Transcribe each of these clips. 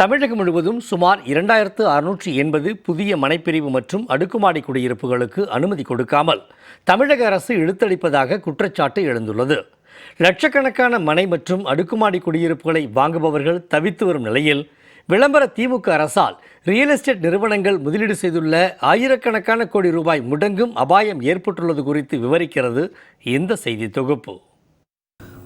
தமிழகம் முழுவதும் சுமார் இரண்டாயிரத்து அறுநூற்றி எண்பது புதிய மனைப்பிரிவு மற்றும் அடுக்குமாடி குடியிருப்புகளுக்கு அனுமதி கொடுக்காமல் தமிழக அரசு இழுத்தளிப்பதாக குற்றச்சாட்டு எழுந்துள்ளது. லட்சக்கணக்கான மனை மற்றும் அடுக்குமாடி குடியிருப்புகளை வாங்குபவர்கள் தவித்து வரும் நிலையில் விளம்பர திமுக அரசால் ரியல் எஸ்டேட் நிறுவனங்கள் முதலீடு செய்துள்ள ஆயிரக்கணக்கான கோடி ரூபாய் முடங்கும் அபாயம் ஏற்பட்டுள்ளது குறித்து விவரிக்கிறது இந்த செய்தி தொகுப்பு.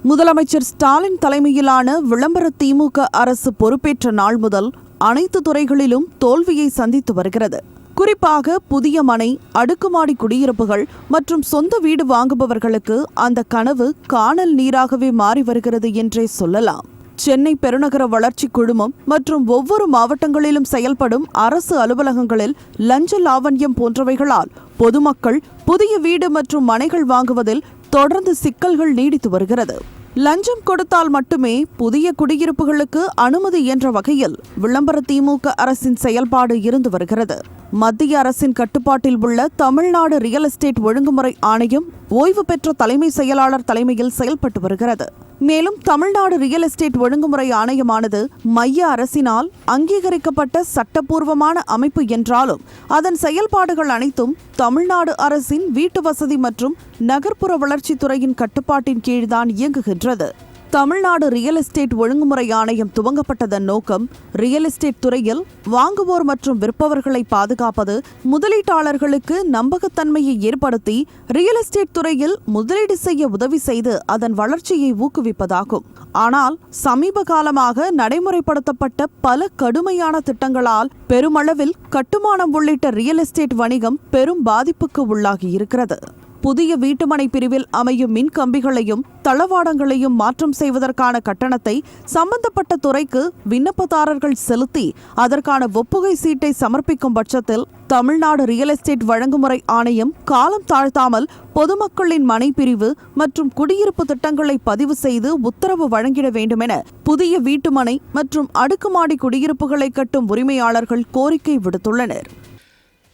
முதலமைச்சர் ஸ்டாலின் தலைமையிலான விளம்பர திமுக அரசு பொறுப்பேற்ற நாள் முதல் அனைத்து துறைகளிலும் தோல்வியை சந்தித்து வருகிறது. குறிப்பாக புதிய மனை அடுக்குமாடி குடியிருப்புகள் மற்றும் சொந்த வீடு வாங்குபவர்களுக்கு அந்த கனவு காணல் நீராகவே மாறி வருகிறது என்றே சொல்லலாம். சென்னை பெருநகர வளர்ச்சி குழுமம் மற்றும் ஒவ்வொரு மாவட்டங்களிலும் செயல்படும் அரசு அலுவலகங்களில் லஞ்ச லாவண்யம் போன்றவைகளால் பொதுமக்கள் புதிய வீடு மற்றும் மனைகள் வாங்குவதில் தொடர்ந்து சிக்கல்கள் நீடித்து வருகிறது. லஞ்சம் கொடுத்தால் மட்டுமே புதிய குடியிருப்புகளுக்கு அனுமதி என்ற வகையில் விளம்பர திமுக அரசின் செயல்பாடு இருந்து வருகிறது. மத்திய அரசின் கட்டுப்பாட்டில் உள்ள தமிழ்நாடு ரியல் எஸ்டேட் ஒழுங்குமுறை ஆணையம் ஓய்வு பெற்ற தலைமை செயலாளர் தலைமையில் செயல்பட்டு வருகிறது. மேலும் தமிழ்நாடு ரியல் எஸ்டேட் ஒழுங்குமுறை ஆணையமானது மைய அரசினால் அங்கீகரிக்கப்பட்ட சட்டப்பூர்வமான அமைப்பு என்றாலும் அதன் செயல்பாடுகள் அனைத்தும் தமிழ்நாடு அரசின் வீட்டு வசதி மற்றும் நகர்ப்புற வளர்ச்சித்துறையின் கட்டுப்பாட்டின் கீழ்தான் இயங்குகின்றது. தமிழ்நாடு ரியல் எஸ்டேட் ஒழுங்குமுறை ஆணையம் துவங்கப்பட்டதன் நோக்கம் ரியல் எஸ்டேட் துறையில் வாங்குவோர் மற்றும் விற்பவர்களை பாதுகாப்பது முதலீட்டாளர்களுக்கு நம்பகத்தன்மையை ஏற்படுத்தி ரியல் எஸ்டேட் துறையில் முதலீடு செய்ய உதவி செய்து அதன் வளர்ச்சியை ஊக்குவிப்பதாகும். ஆனால் சமீப காலமாக நடைமுறைப்படுத்தப்பட்ட பல கடுமையான திட்டங்களால் பெருமளவில் கட்டுமானம் உள்ளிட்ட ரியல் எஸ்டேட் வணிகம் பெரும் பாதிப்புக்கு உள்ளாகி இருக்கிறது புதிய வீட்டுமனை பிரிவில் அமையும் மின் கம்பிகளையும் தளவாடங்களையும் மாற்றம் செய்வதற்கான கட்டணத்தை சம்பந்தப்பட்ட துறைக்கு விண்ணப்பதாரர்கள் செலுத்தி அதற்கான ஒப்புகை சீட்டை சமர்ப்பிக்கும் பட்சத்தில் தமிழ்நாடு ரியல் எஸ்டேட் வழங்குமுறை ஆணையம் காலம் தாழ்த்தாமல் பொதுமக்களின் மனை பிரிவு மற்றும் குடியிருப்பு திட்டங்களை பதிவு செய்து உத்தரவு வழங்கிட வேண்டுமென புதிய வீட்டுமனை மற்றும் அடுக்குமாடி குடியிருப்புகளை கட்டும் உரிமையாளர்கள் கோரிக்கை விடுத்துள்ளனர்.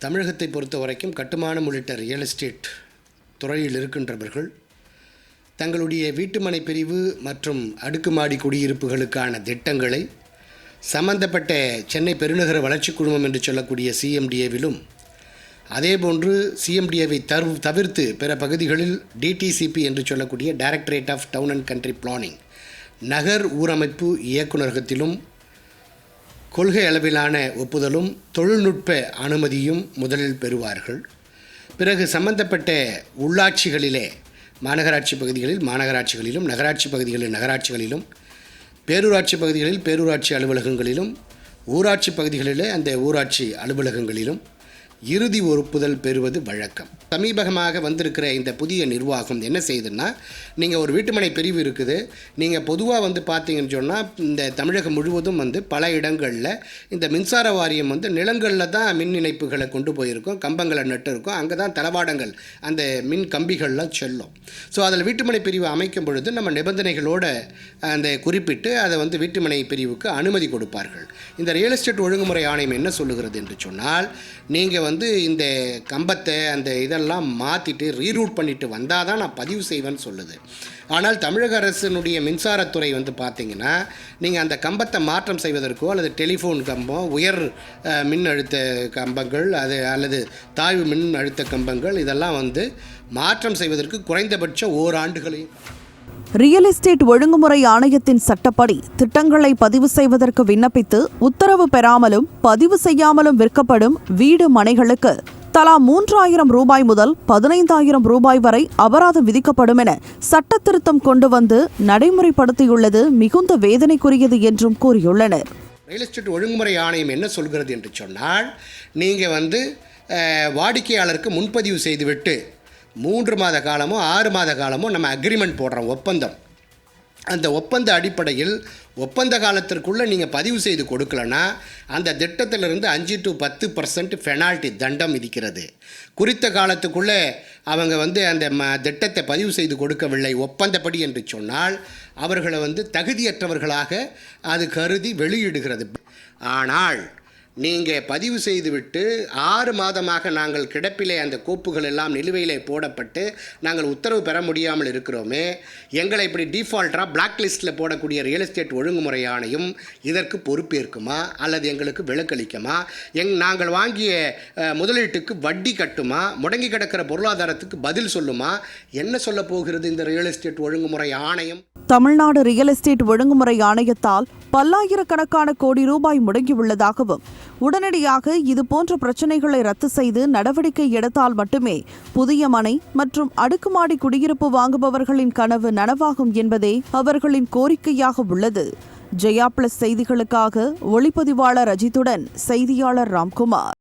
தமிழகத்தை பொறுத்த வரைக்கும் கட்டுமானம் உள்ளிட்ட ரியல் எஸ்டேட் துறையில் இருக்கின்றவர்கள் தங்களுடைய வீட்டுமனை பிரிவு மற்றும் அடுக்குமாடி குடியிருப்புகளுக்கான திட்டங்களை சம்பந்தப்பட்ட சென்னை பெருநகர வளர்ச்சி குழுமம் என்று சொல்லக்கூடிய சிஎம்டிஏவிலும் அதேபோன்று சிஎம்டிஏவை தரு தவிர்த்து பிற பகுதிகளில் டிடிசிபி என்று சொல்லக்கூடிய directorate of town and country planning நகர் ஊரமைப்பு இயக்குநரகத்திலும் கொள்கை அளவிலான ஒப்புதலும் தொழில்நுட்ப அனுமதியும் முதலில் பெறுவார்கள். பிறகு சம்பந்தப்பட்ட உள்ளாட்சிகளிலே மாநகராட்சி பகுதிகளில் மாநகராட்சிகளிலும் நகராட்சி பகுதிகளில் நகராட்சிகளிலும் பேரூராட்சி பகுதிகளில் பேரூராட்சி அலுவலகங்களிலும் ஊராட்சி பகுதிகளிலே அந்த ஊராட்சி அலுவலகங்களிலும் இறுதி ஒப்புதல் பெறுவது வழக்கம். சமீபகமாக வந்திருக்கிற இந்த புதிய நிர்வாகம் என்ன செய்யுதுன்னா நீங்கள் ஒரு வீட்டுமனை பிரிவு இருக்குது. நீங்கள் பொதுவாக வந்து பார்த்தீங்கன்னு சொன்னால் இந்த தமிழகம் முழுவதும் வந்து பல இடங்களில் இந்த மின்சார வாரியம் வந்து நிலங்களில் தான் மின் இணைப்புகளை கொண்டு போயிருக்கோம். கம்பங்களை நட்டு இருக்கும் அங்கே தான் தளவாடங்கள் அந்த மின் கம்பிகள்லாம் செல்லும். ஸோ அதில் வீட்டுமனை பிரிவு அமைக்கும் பொழுது நம்ம நிபந்தனைகளோடு அந்த குறிப்பிட்டு அதை வந்து வீட்டுமனை பிரிவுக்கு அனுமதி கொடுப்பார்கள். இந்த ரியல் எஸ்டேட் ஒழுங்குமுறை ஆணையம் என்ன சொல்லுகிறது என்று சொன்னால் நீங்கள் வந்து இந்த கம்பத்தை அந்த இதெல்லாம் மாற்றிட்டு ரீரூட் பண்ணிட்டு வந்தால் தான் நான் பதிவு செய்வேன்னு சொல்லுது. ஆனால் தமிழக அரசினுடைய மின்சாரத்துறை வந்து பார்த்தீங்கன்னா நீங்கள் அந்த கம்பத்தை மாற்றம் செய்வதற்கோ அல்லது டெலிஃபோன் கம்பம் உயர் மின் அழுத்த கம்பங்கள் அது அல்லது தாழ்வு மின் அழுத்த கம்பங்கள் இதெல்லாம் வந்து மாற்றம் செய்வதற்கு குறைந்தபட்சம் ஓராண்டுகளையும் ரியல் எஸ்டேட் ஒழுங்குமுறை ஆணையத்தின் சட்டப்படி திட்டங்களை பதிவு செய்வதற்கு விண்ணப்பித்து உத்தரவு பெறாமலும் பதிவு செய்யாமலும் விற்கப்படும் வீடு மனைகளுக்கு தலா மூன்றாயிரம் ரூபாய் முதல் பதினைந்தாயிரம் ரூபாய் வரை அபராதம் விதிக்கப்படும் என சட்ட திருத்தம் கொண்டு வந்து நடைமுறைப்படுத்தியுள்ளது மிகுந்த வேதனைக்குரியது என்றும் கூறியுள்ளனர். ரியல் எஸ்டேட் ஒழுங்குமுறை ஆணையம் என்ன சொல்கிறது என்று சொன்னால் நீங்கள் வந்து வாடிக்கையாளருக்கு முன்பதிவு செய்துவிட்டு மூன்று மாத காலமோ ஆறு மாத காலமோ நம்ம அக்ரிமெண்ட் போடுறோம் ஒப்பந்தம். அந்த ஒப்பந்த அடிப்படையில் ஒப்பந்த காலத்திற்குள்ளே நீங்கள் பதிவு செய்து கொடுக்கலன்னா அந்த திட்டத்திலிருந்து அஞ்சு டு பத்து பர்சன்ட் பெனால்ட்டி தண்டம் விதிக்கிறது. குறித்த காலத்துக்குள்ளே அவங்க வந்து அந்த ம திட்டத்தை பதிவு செய்து கொடுக்கவில்லை ஒப்பந்தப்படி என்று சொன்னால் அவர்களை வந்து தகுதியற்றவர்களாக அது கருதி வெளியிடுகிறது. ஆனால் நீங்கள் பதிவு செய்துவிட்டு ஆறு மாதமாக நாங்கள் கிடப்பிலே அந்த கோப்புகள் எல்லாம் நிலுவையிலே போடப்பட்டு நாங்கள் உத்தரவு பெற முடியாமல் இருக்கிறோமே எங்களை இப்படி டிஃபால்ட்டாக பிளாக் லிஸ்ட்டில் போடக்கூடிய ரியல் எஸ்டேட் ஒழுங்குமுறை ஆணையம் இதற்கு பொறுப்பேற்குமா? அல்லது எங்களுக்கு விலக்களிக்குமா? எங் நாங்கள் வாங்கிய முதலீட்டுக்கு வட்டி கட்டுமா? முடங்கி கிடக்கிற பொருளாதாரத்துக்கு பதில் சொல்லுமா? என்ன சொல்ல போகிறது இந்த ரியல் எஸ்டேட் ஒழுங்குமுறை ஆணையம்? தமிழ்நாடு ரியல் எஸ்டேட் ஒழுங்குமுறை ஆணையத்தால் பல்லாயிரக்கணக்கான கோடி ரூபாய் முடங்கியுள்ளதாகவும் உடனடியாக இதுபோன்ற பிரச்சினைகளை ரத்து செய்து நடவடிக்கை எடுத்தால் மட்டுமே புதிய மனை மற்றும் அடுக்குமாடி குடியிருப்பு வாங்குபவர்களின் கனவு நனவாகும் என்பதே அவர்களின் கோரிக்கையாக உள்ளது. ஜெயா பிளஸ் செய்திகளுக்காக ஒளிப்பதிவாளர் அஜித்துடன் செய்தியாளர் ராம்குமார்.